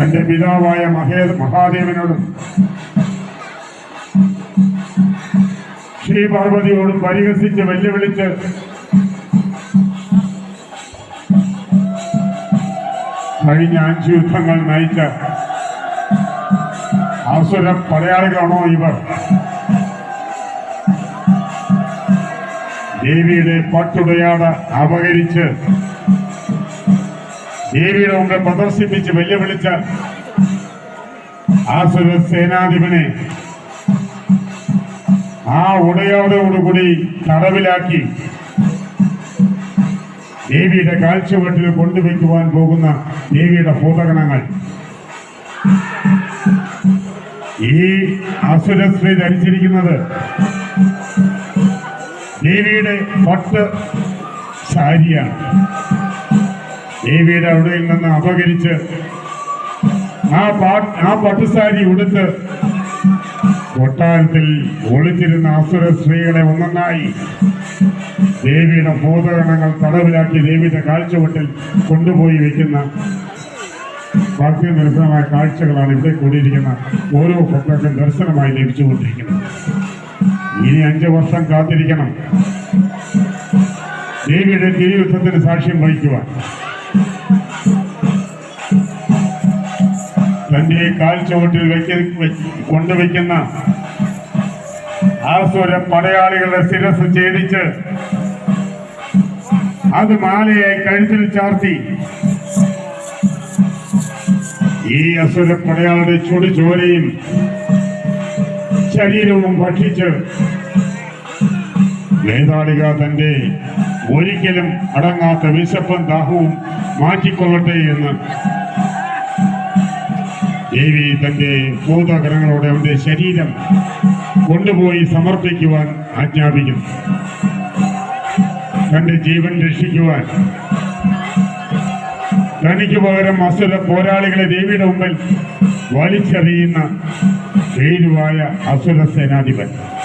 തന്റെ പിതാവായ മഹേ മഹാദേവനോടും ശ്രീ പാർവതിയോടും പരിഹസിച്ച് വെല്ലുവിളിച്ച് കഴിഞ്ഞ അഞ്ച് യുദ്ധങ്ങൾ നയിച്ച അസുര പടയാളികളാണോ ഇവർ? ദേവിയുടെ പട്ടുടയാട അപകരിച്ച് ദേവിയുടെ പ്രദർശിപ്പിച്ച് വെല്ലുവിളിച്ച ആസുര സേനാധിപനെ ആ ഉടയോടോടുകൂടി തടവിലാക്കി ദേവിയുടെ കാഴ്ചവട്ടിൽ കൊണ്ടുവയ്ക്കുവാൻ പോകുന്ന ദേവിയുടെ ഭൂതഗണങ്ങൾ ഈ അസുരശ്രീ ധരിച്ചിരിക്കുന്നത് ദേവിയുടെ പട്ട് സാരിയാണ്. ദേവിയുടെ അവിടെയിൽ നിന്ന് അപകരിച്ച് ആ പാ ആ പട്ടുസാരി ഉടുത്ത് കൊട്ടാരത്തിൽ ഒളിച്ചിരുന്ന അസുര സ്ത്രീകളെ ഒന്നൊന്നായി ദേവിയുടെ ഭൂതഗണങ്ങൾ തടവിലാക്കി ദേവിയുടെ കാഴ്ചവട്ടിൽ കൊണ്ടുപോയി വെക്കുന്ന ഭക്തി നിർഭരമായ കാഴ്ചകളാണ് ഇവിടെ കൂടിയിരിക്കുന്ന ഓരോ ഭക്തർക്കും ദർശനമായി ലഭിച്ചുകൊണ്ടിരിക്കുന്നത്. ഇനി അഞ്ചു വർഷം കാത്തിരിക്കണം. ദേവിയുടെ തിരിയുദ്ധത്തിന് സാക്ഷ്യം വഹിക്കുവാൻ. തന്റെ കാൽ ചുവട്ടിൽ വയ്- കൊണ്ടുവയ്ക്കുന്ന ആസുര പടയാളികളുടെ ശിരസ് ഛേദിച്ച് അത് മാലയെ കഴുത്തിൽ ചാർത്തി. ഈ അസുര പടയാളുടെ ചുടു ചോരയും ശരീരവും ഭക്ഷിച്ച് വേദാളിക തന്റെ ഒരിക്കലും അടങ്ങാത്ത വിശപ്പും ദാഹവും മാറ്റിക്കൊള്ളട്ടെ എന്ന് ദേവി തന്റെ ഭൂതകരങ്ങളോടെ അവന്റെ ശരീരം കൊണ്ടുപോയി സമർപ്പിക്കുവാൻ ആജ്ഞാപിക്കുന്നു. തന്റെ ജീവൻ രക്ഷിക്കുവാൻ. തനിക്ക് പകരം അസുര പോരാളികളെ ദേവിയുടെ മുമ്പിൽ വലിച്ചെറിയുന്ന ഭേരുവായ അസുര സേനാധിപൻ.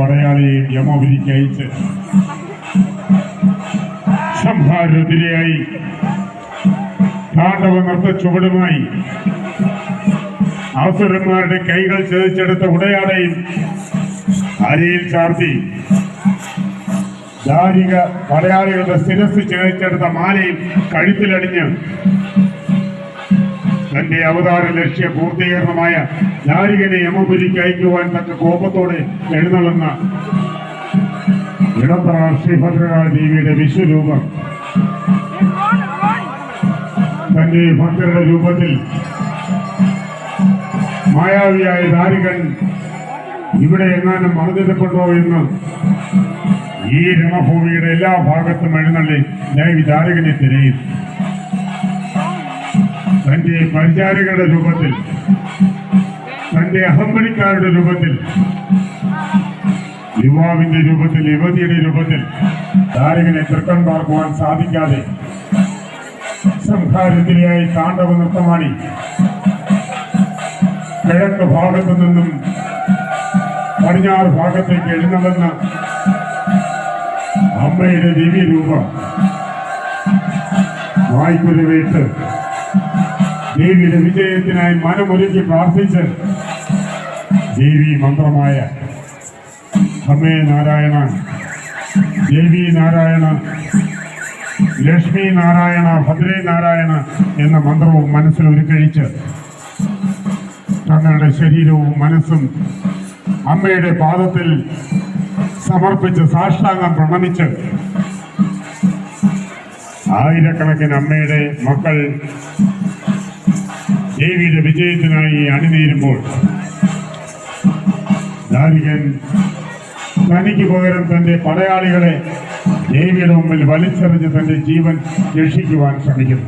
പടയാളിയെയും യമോഹിനിക്ക് അയച്ച് സംഹാരത്തിരയായി താണ്ഡവ നൃത്ത ചുവടുമായി അവസരന്മാരുടെ കൈകൾ ചെതിച്ചെടുത്ത ഉടയാടയും അരിയിൽ ചാർത്തി ധാരിക മലയാളികളുടെ ശിരസ് ചേർച്ചെടുത്ത മാലയും കഴുത്തിലടിഞ്ഞ് തന്റെ അവതാര ലക്ഷ്യ പൂർത്തീകരണമായ ധാരികനെ യമപുരിക്ക് അയക്കുവാൻ തക്ക കോപത്തോടെ എഴുന്നള്ളുന്ന ഇടത്തറ ശ്രീഭദ്രകാള ദേവിയുടെ വിശ്വരൂപം. തന്റെ ഭക്തരുടെ രൂപത്തിൽ മായാവിയായ ദാരികൻ ഇവിടെ എങ്ങാനും മറന്നിട്ടപ്പെട്ടോ എന്ന് ഈ രണഭൂമിയുടെ എല്ലാ ഭാഗത്തും എഴുന്നള്ളി ദേവി ദാരികനെ തിരയും. തന്റെ പരിചാരികളുടെ രൂപത്തിൽ തന്റെ അഹമ്പടിക്കാരുടെ രൂപത്തിൽ യുവാവിന്റെ രൂപത്തിൽ യുവതിയുടെ രൂപത്തിൽ താരകനെ തൃക്കം പാർക്കുവാൻ സാധിക്കാതെ സംഹാരത്തിലെയായി താണ്ഡവ നൃത്തമാടി കിഴക്ക് ഭാഗത്തു നിന്നും പടിഞ്ഞാറ് ഭാഗത്തേക്ക് എഴുന്നള്ളുന്ന അമ്മയുടെ ദിവ്യരൂപം വായ്പുരവേറ്റ് ദേവിയുടെ വിജയത്തിനായി മനമൊരുക്കി പ്രാർത്ഥിച്ച് ദേവി മന്ത്രമായ അമ്മേ നാരായണ ദേവി നാരായണ ലക്ഷ്മി നാരായണ ഭദ്രേ നാരായണ എന്ന മന്ത്രവും മനസ്സിൽ ഉരുക്കഴിച്ച് തങ്ങളുടെ ശരീരവും മനസ്സും അമ്മയുടെ പാദത്തിൽ സമർപ്പിച്ച് സാഷ്ടാംഗം പ്രണമിച്ച് ആയിരക്കണക്കിന് അമ്മയുടെ മക്കൾ ദേവിയുടെ വിജയത്തിനായി അണിനീരുമ്പോൾ ധാരികൻ തനിക്ക് പകരം തന്റെ പടയാളികളെ ദേവിയുടെ മുമ്പിൽ വലിച്ചെറിഞ്ഞ് തന്റെ ജീവൻ രക്ഷിക്കുവാൻ ശ്രമിക്കുന്നു.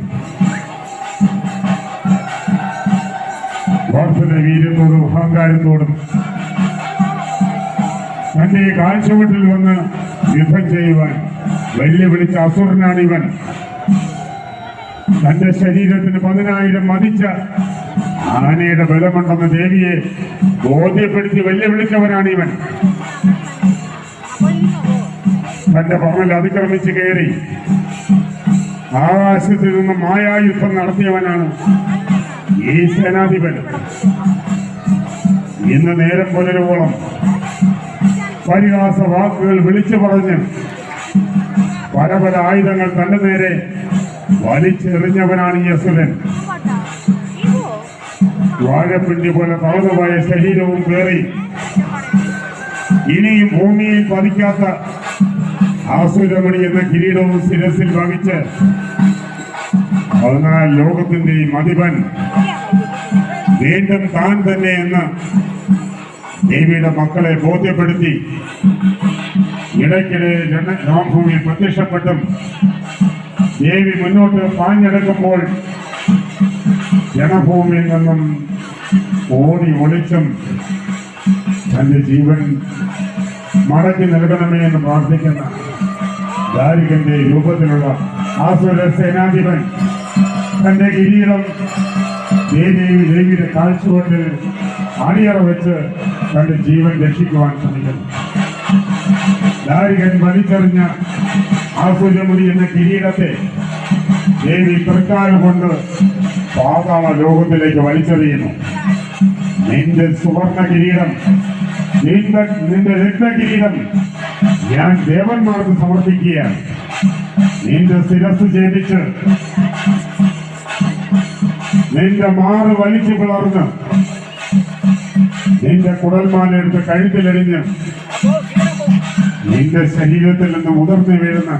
വാർത്തയുടെ വീര്യത്തോടും അഹങ്കാരത്തോടും തന്റെ കാഴ്ചവട്ടിൽ വന്ന് യുദ്ധം ചെയ്യുവാൻ വെല്ലുവിളിച്ച അസുരനാണ് ഇവൻ തന്റെ ശരീരത്തിന് പതിനായിരം മതിച്ച ആനയുടെ ബലമുണ്ടെന്ന ദേവിയെ ബോധ്യപ്പെടുത്തി വെല്ലുവിളിച്ചവനാണ് ഇവൻ. തന്റെ പറമ്പിൽ അതിക്രമിച്ച് കയറി ആകാശത്തിൽ നിന്ന് മായായുദ്ധം നടത്തിയവനാണ് ഈ സേനാധിപൻ. ഇന്ന് നേരം പുലരുവോളം പരിഹാസ വാക്കുകൾ വിളിച്ചു പറഞ്ഞ് പല പല ആയുധങ്ങൾ തന്റെ നേരെ വലിച്ചെറിഞ്ഞവനാണ് ഈ വാഴപ്പിണ്ടി പോലെ തളർന്നുപോയ ശരീരവും കയറി ഇനിയും ഭൂമിയിൽ പതിക്കാത്ത ആസുരമണി എന്ന കിരീടവും ശിരസിൽ വഹിച്ച് പതിനാല് ലോകത്തിന്റെയും അധിപൻ വീണ്ടും താൻ തന്നെ എന്ന് ദേവിയുടെ മക്കളെ ബോധ്യപ്പെടുത്തി ഇടയ്ക്കിടെ രാംഭൂമി പ്രത്യക്ഷപ്പെട്ടും ദേവി മുന്നോട്ട് പാഞ്ഞെടുക്കുമ്പോൾ ജനഭൂമിയിൽ നിന്നും ഓടി ഒളിച്ചും തന്റെ ജീവൻ മടക്കി നൽകണമേ എന്ന് പ്രാർത്ഥിക്കുന്ന ദാരികന്റെ രൂപത്തിലുള്ള ആസുര സേനാധിപൻ തന്റെ കിരീടം ദേവിയും ദേവിയുടെ കാഴ്ചകൊണ്ട് അണിയറ വെച്ച് തന്റെ ജീവൻ രക്ഷിക്കുവാൻ ശ്രമിക്കുന്നു. ദാരികൻ വലിച്ചെറിഞ്ഞ ആസുരമുടി എന്ന കിരീടത്തെ ദേവി പ്രകാരം കൊണ്ട് പാതാള ലോകത്തിലേക്ക് വലിച്ചെറിയുന്നു. നിന്റെ സുവർണ കിരീടം നിന്റെ നിന്റെ രത്നകിരീടം ഞാൻ ദേവന്മാർക്ക് സമർപ്പിക്കുകയാണ്. നിന്റെ ശിരസ് ഛേദിച്ച് നിന്റെ മാറ് വലിച്ചു പിളർന്ന് നിന്റെ കുടൽമാലെടുത്ത് കഴുത്തിലെറിഞ്ഞ് നിന്റെ ശരീരത്തിൽ നിന്ന് ഉതിർന്നു വീഴുന്ന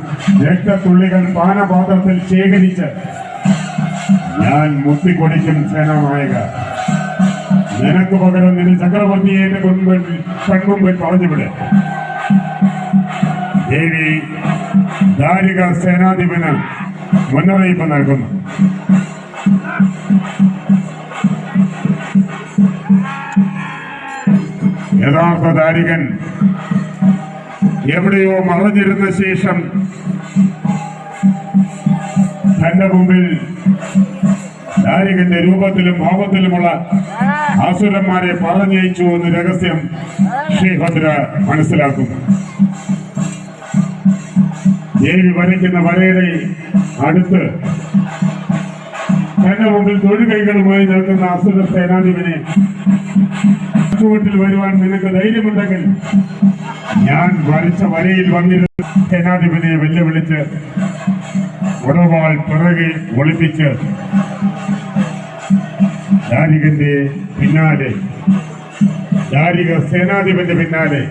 രക്തത്തുള്ളികൾ പാനപാത്രത്തിൽ ശേഖരിച്ച് ഞാൻ മുത്തിക്കൊടിക്കും സേനാനായക. നിനക്ക് പകരം നിന്റെ ചക്രവർത്തിയെ എന്റെ മുൻപിൽ കൺമുമ്പിൽ പറഞ്ഞുവിടെ. ദേവി ദാരിക സേനാധിപന് മുന്നറിയിപ്പ് നൽകുന്നു. യഥാർത്ഥ ദാരികൻ എവിടെയോ മറഞ്ഞിരുന്ന ശേഷം തന്റെ മുമ്പിൽ ദാരികന്റെ രൂപത്തിലും ഭാവത്തിലുമുള്ള അസുരന്മാരെ പറഞ്ഞയച്ചു എന്ന് രഹസ്യം ശ്രീഭദ്ര മനസ്സിലാക്കുന്നു. ദേവി വരയ്ക്കുന്ന വരയുടെ അടുത്ത് തന്റെ മുമ്പിൽ തൊഴിൽ കൈകളുമായി നിൽക്കുന്ന അസുര സേനാധിപനെ ചുവട്ടിൽ വരുവാൻ നിനക്ക് ധൈര്യമുണ്ടെങ്കിൽ ഞാൻ വരച്ച വരയിൽ വന്നിരുന്ന സേനാധിപനെ വെല്ലുവിളിച്ച് ഉടവാൾ പിറകിൽ ഒളിപ്പിച്ച് ദാരികന്റെ പിന്നാലെ. ദാരിക സേനാധിപന്റെ പിന്നാലെ.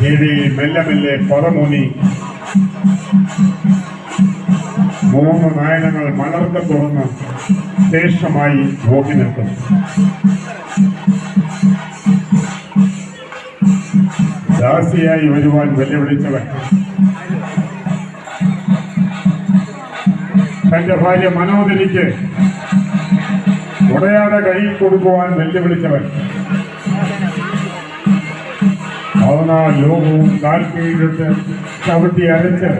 ദേവി മെല്ലെ മെല്ലെ പദമൂന്നി മൂന്ന് നായനങ്ങൾ മലർക്ക തുറന്ന് ശേഷമായി നോക്കി നിൽക്കുന്നു ദാസിയായി വരുവാൻ വെല്ലുവിളിച്ചവൻ. തന്റെ ഭാര്യ മനോദരിക്ക് ഉടയാട കൈ കൊടുക്കുവാൻ വെല്ലുവിളിച്ചവൻ. അവനാ ലോകവും കാൽക്കീഴിട്ട് ചവിട്ടി അരച്ച്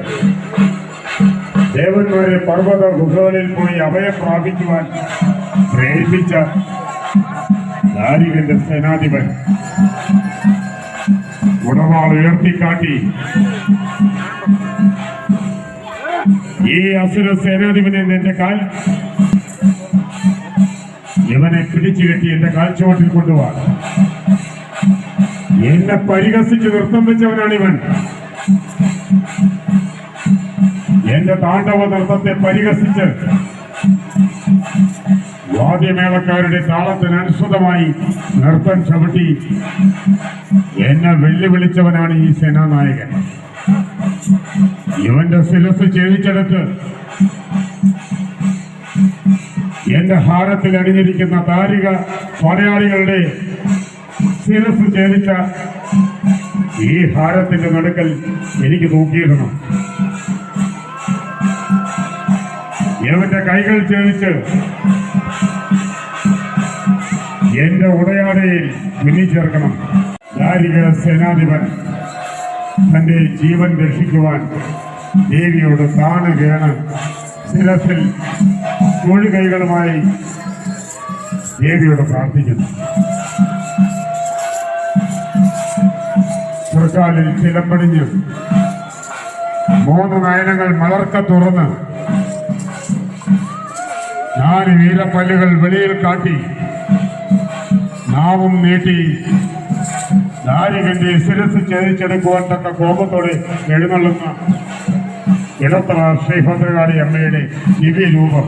ദേവന്മാരെ പർവത ഗുഹകളിൽ പോയി അഭയം പ്രാപിക്കുവാൻ പ്രേരിപ്പിച്ച ദാരികന്റെ സേനാധിപൻ. ഉടവാൾ ഉയർത്തിക്കാട്ടി. ഈ അസുര സേനാധിപനെ നിന്റെ കാൽ ഇവനെ പിടിച്ചു കെട്ടി എന്റെ കാൽച്ചുവട്ടിൽ കൊണ്ടുപോവാ എന്നെ പരിഹസിച്ച് നൃത്തം വെച്ചവനാണ് ഇവൻ. എന്റെ താണ്ഡവ നൃത്തത്തെ പരിഹസിച്ച് വാദ്യമേളക്കാരുടെ താളത്തിനനുസൃതമായി നൃത്തം ചവിട്ടി എന്നെ വെല്ലുവിളിച്ചവനാണ് ഈ സേനാനായകൻ. ഇവന്റെ ശിരസ് ഛേദിച്ചെടുത്ത് എന്റെ ഹാരത്തിൽ അണിഞ്ഞിരിക്കുന്ന താരിക മലയാളികളുടെ ശിരസ് ഛേദിച്ച ഈ ഹാരത്തിന്റെ നടുക്കൽ എനിക്ക് തൂക്കിയിടണം. ഇവന്റെ കൈകൾ ഛേദിച്ച് എന്റെ ഉടയാടയിൽ മിന്നി ചേർക്കണം ദാരിക സേനാധിപൻ തന്റെ ജീവൻ രക്ഷിക്കുവാൻ ദേവിയോട് താണുകയാണ് ശിരസിൽ തൊഴിൽ കൈകളുമായി ദേവിയോട് പ്രാർത്ഥിക്കുന്നു. സർക്കാരിൽ ചിലമ്പടിഞ്ഞ് മൂന്ന് നയനങ്ങൾ മലർക്ക തുറന്ന് നാല് വീരപ്പല്ലുകൾ വെളിയിൽ കാട്ടി നാവും നീട്ടി ദാരികന്റെ ശിരസ് ചതിച്ചെടുക്കുവാൻ തക്ക കോപത്തോടെ എഴുന്നള്ളുന്ന ഇടത്തറ ശ്രീഭദ്രകാളി അമ്മയുടെ ദിവ്യരൂപം.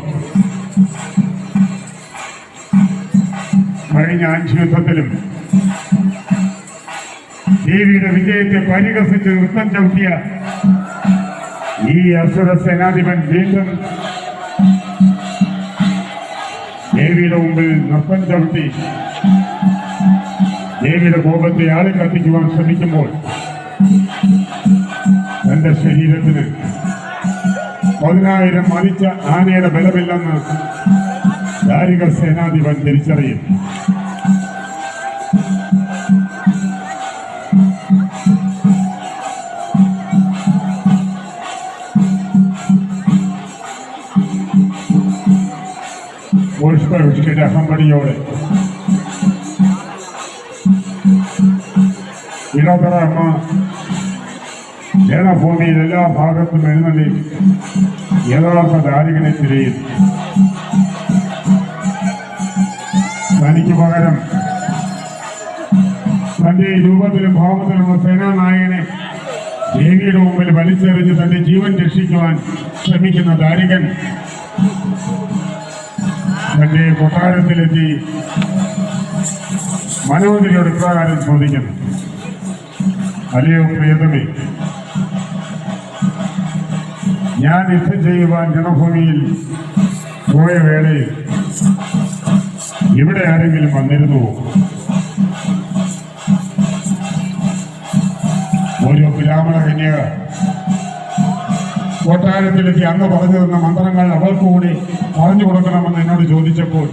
കഴിഞ്ഞ അഞ്ച് യുദ്ധത്തിലും ദേവിയുടെ വിജയത്തെ പരിഹസിച്ച് നൃത്തം ചവിട്ടിയ ഈ അസുര സേനാധിപൻ വീണ്ടും ദേവിയുടെ മുമ്പിൽ നൃത്തം ചവിട്ടി ദേവിയുടെ കോപത്തെ ആളെ കത്തിക്കുവാൻ ശ്രമിക്കുമ്പോൾ തന്റെ ശരീരത്തിന് പതിനായിരം മതിച്ച ആനയുടെ ബലമില്ലെന്ന് ദാരിക സേനാധിപൻ തിരിച്ചറിയും പുഷ്പവൃഷ്ടിയുടെ അഹമ്പടിയോടെ ഇടതറ അമ്മ ജനഭൂമിയിൽ എല്ലാ ഭാഗത്തും എഴുന്നള്ളി യഥാർത്ഥ ദാരികനെ തിരയുന്നു തനിക്ക് പകരം തന്റെ രൂപത്തിലും ഭാവത്തിലുള്ള സേനാനായകനെ ദേവിയുടെ മുമ്പിൽ വലിച്ചെറിഞ്ഞ് തന്റെ ജീവൻ രക്ഷിക്കുവാൻ ശ്രമിക്കുന്ന ദാരികൻ തന്റെ കൊട്ടാരത്തിലെത്തി മനോജിനോട് ഇപ്രകാരം ചോദിക്കുന്നു. അല്ലയോ പ്രിയതമേ ഞാൻ യുദ്ധം ചെയ്യുവാൻ ജനഭൂമിയിൽ പോയ വേളയിൽ ഇവിടെ ആരെങ്കിലും വന്നിരുന്നുവോ? ഓരോ ബ്രാഹ്മണ കന്യക കൊട്ടാരത്തിലെത്തി അന്ന് പറഞ്ഞു തന്ന മന്ത്രങ്ങൾ അവൾക്ക് കൂടി പറഞ്ഞു കൊടുക്കണമെന്ന് എന്നോട് ചോദിച്ചപ്പോൾ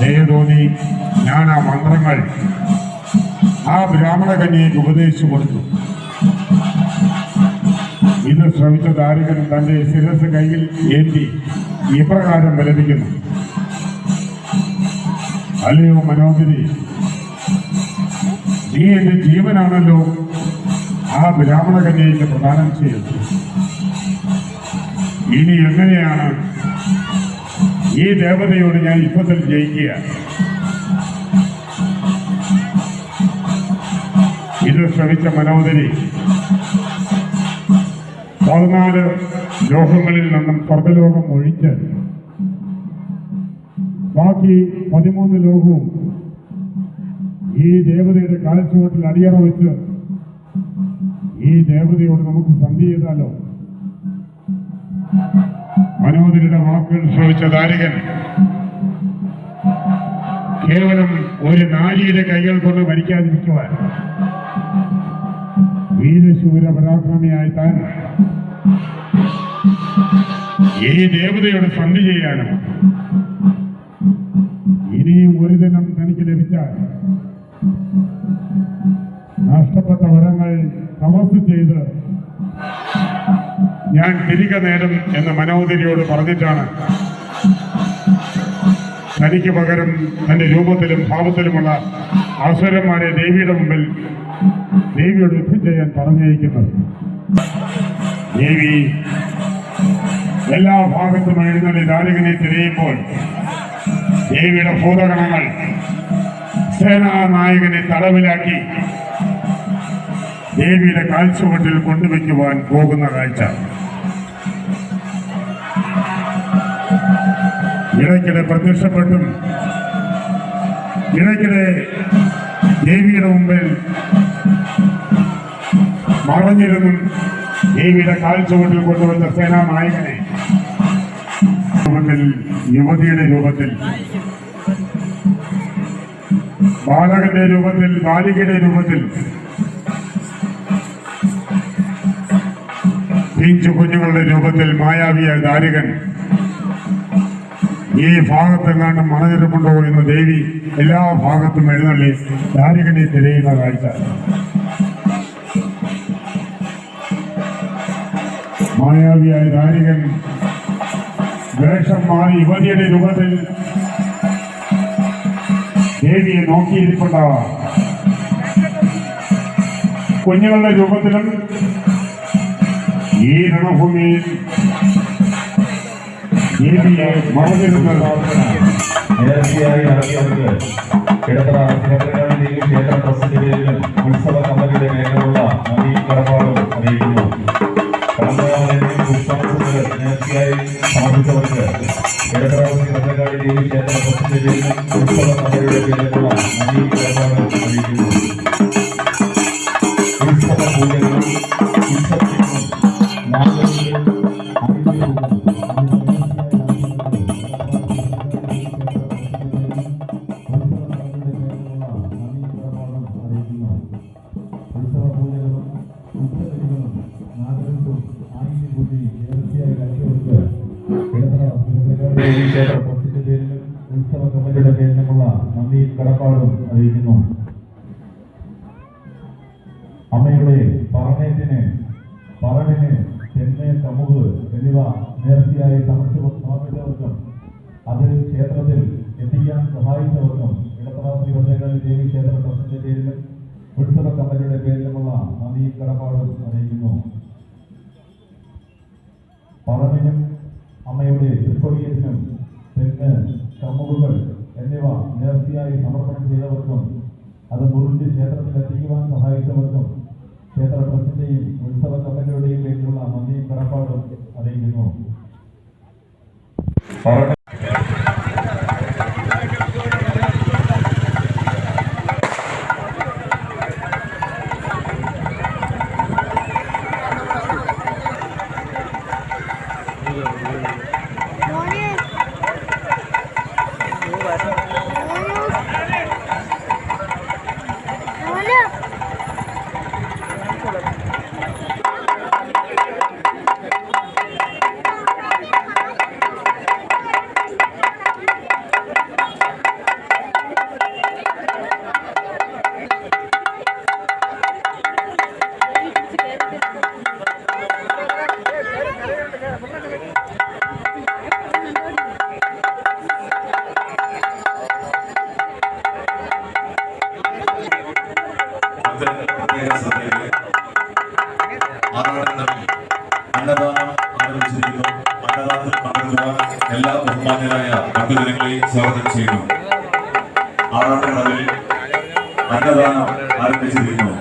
ദയ തോന്നി ഞാൻ ആ മന്ത്രങ്ങൾ ആ ബ്രാഹ്മണ കന്യയ്ക്ക് ഉപദേശിച്ചു കൊടുത്തു. ഇത് ശ്രമിച്ച ദാരികൻ തന്റെ ശിരസ് കയ്യിൽ ഏറ്റി ഇപ്രകാരം വിലപിക്കുന്നു. അല്ലയോ മനോഹരി നീ എന്റെ ജീവനാണല്ലോ ആ ബ്രാഹ്മണ കന്യയ്ക്ക് പ്രദാനം ചെയ്തത്. ഇനി എങ്ങനെയാണ് ഈ ദേവതയോട് ഞാൻ യുദ്ധത്തിൽ ജയിക്കുക? ഇത് ശ്രമിച്ച മനോദരി പതിനാല് ലോകങ്ങളിൽ നിന്നും സ്വർഗലോകം ഒഴിച്ച് ബാക്കി പതിമൂന്ന് ലോകവും ഈ ദേവതയുടെ കാൽച്ചുവട്ടിൽ അടിയറ വെച്ച് ഈ ദേവതയോട് നമുക്ക് സന്ധി ചെയ്താലോ? മനോദരിയുടെ വാക്കുകൾ ശ്രമിച്ച താരകൻ കേവലം ഒരു നാരിയുടെ കൈകൾ കൊണ്ട് മരിക്കാതിരിക്കുവാൻ വീരശൂര പരാക്രമിയായി താൻ. ഈ ദേവതയോട് സന്ധി ചെയ്യാനും ഇനിയും ഒരു ദിനം തനിക്ക് ലഭിച്ചാൽ നഷ്ടപ്പെട്ട വരങ്ങൾ തമസ് ചെയ്ത് ഞാൻ തിരികെ നേരം എന്ന മനോദരിയോട് പറഞ്ഞിട്ടാണ്. തനിക്ക് പകരം തന്റെ രൂപത്തിലും ഭാവത്തിലുമുള്ള അവസരന്മാരെ ദേവിയുടെ മുമ്പിൽ ദേവിയോട് യുദ്ധം ചെയ്യാൻ പറഞ്ഞയക്കുന്നത്. ദേവി എല്ലാ ഭാഗത്തും എഴുന്നള്ളി ദാരകനെ തിരയുമ്പോൾ ദേവിയുടെ ഭൂതഗണങ്ങൾ സേനാനായകനെ തടവിലാക്കി ദേവിയുടെ കാൽച്ചുവട്ടിൽ കൊണ്ടുവയ്ക്കുവാൻ പോകുന്ന കാഴ്ച. ഇടയ്ക്കിടെ പ്രത്യക്ഷപ്പെട്ടും. ഇടയ്ക്കിടെ ദേവിയുടെ മുമ്പിൽ മറഞ്ഞിരുന്നും ദേവിയുടെ കാൽച്ചുവട്ടിൽ കൊണ്ടുവന്ന സേനാനായകനെ. രൂപത്തിൽ യുവതിയുടെ രൂപത്തിൽ. ബാലകന്റെ രൂപത്തിൽ ബാലികയുടെ രൂപത്തിൽ. പിഞ്ചു കുഞ്ഞുങ്ങളുടെ രൂപത്തിൽ മായാവിയ ദാരികൻ ഈ ഭാഗത്തെങ്ങാണ്ട് മണഞ്ഞിട്ടുണ്ടോ എന്ന് ദേവി എല്ലാ ഭാഗത്തും എഴുന്നള്ളി ദാരികനെ തിരയുന്ന കാഴ്ച. മായാവിയായ ദാരികൻ വേഷം മാറി യുവതിയുടെ രൂപത്തിൽ ദേവിയെ നോക്കിയിരിപ്പുണ്ടാവാം കുഞ്ഞുങ്ങളുടെ രൂപത്തിലും ഈ രണഭൂമിയിൽ ദേവിയെ മറന്നിരുന്നത് നേരത്തെയായി ഇറങ്ങിയവർക്ക് ഇടത്തറ ഭദ്രകാളി ക്ഷേത്ര ട്രസ്റ്റിന്റെ പേരിലും ഉത്സവ കമ്മിറ്റിയുടെ പേരിലുള്ള നന്ദി കടപ്പാടും അറിയിക്കുന്നു. നേരത്തെയായി സമർപ്പിച്ചവർക്ക് ഇടത്തറ ഭദ്രകാളി ക്ഷേത്ര അറിയിക്കുന്നു. ക്ഷേത്ര പ്രസിദ്ധ പേരിലും ഉത്സവ കമ്മിറ്റിയുടെ പേരിലുമുള്ള നന്ദി കടപ്പാടും അറിയിക്കുന്നു അമ്മയുടെ പറഞ്ഞേറ്റിന് പറണിന് തെന്ന് കമുക് എന്നിവ നേർച്ചയായി സമർപ്പിച്ച സമർപ്പിച്ചവർക്കും അത് ക്ഷേത്രത്തിൽ എത്തിക്കാൻ സഹായിച്ചവർക്കും ഇടത്തറ ശ്രീ ഭദ്രകാളി ദേവി ക്ഷേത്ര ട്രസ്റ്റിന്റെ പേരിലും ഉത്സവ കമ്മിറ്റിയുടെ പേരിലുമുള്ള നന്ദി കടപ്പാടും അറിയിക്കുന്നു പറണിനും അമ്മയുടെ തൃക്കൊടിയേറ്റിനും തെങ്ങ് കമുകുകൾ എന്നിവ നേർച്ചയായി സമർപ്പണം ചെയ്തവർക്കും അത് മുറിച്ച് ക്ഷേത്രത്തിൽ എത്തിക്കുവാൻ സഹായിച്ചവർക്കും ക്ഷേത്ര ട്രസ്റ്റിന്റെയും ഉത്സവ കമ്മിറ്റിയുടെയും പേരിലുള്ള നന്ദിയും കടപ്പാടും അറിയിക്കുന്നു പറണ ബഹുമാന്യരായ ഭക്തജനങ്ങളെയും സ്വാഗതം ചെയ്യുന്നു. ആറാടങ്ങളിൽ അന്നദാനം ആരംഭിച്ചിരിക്കുന്നു.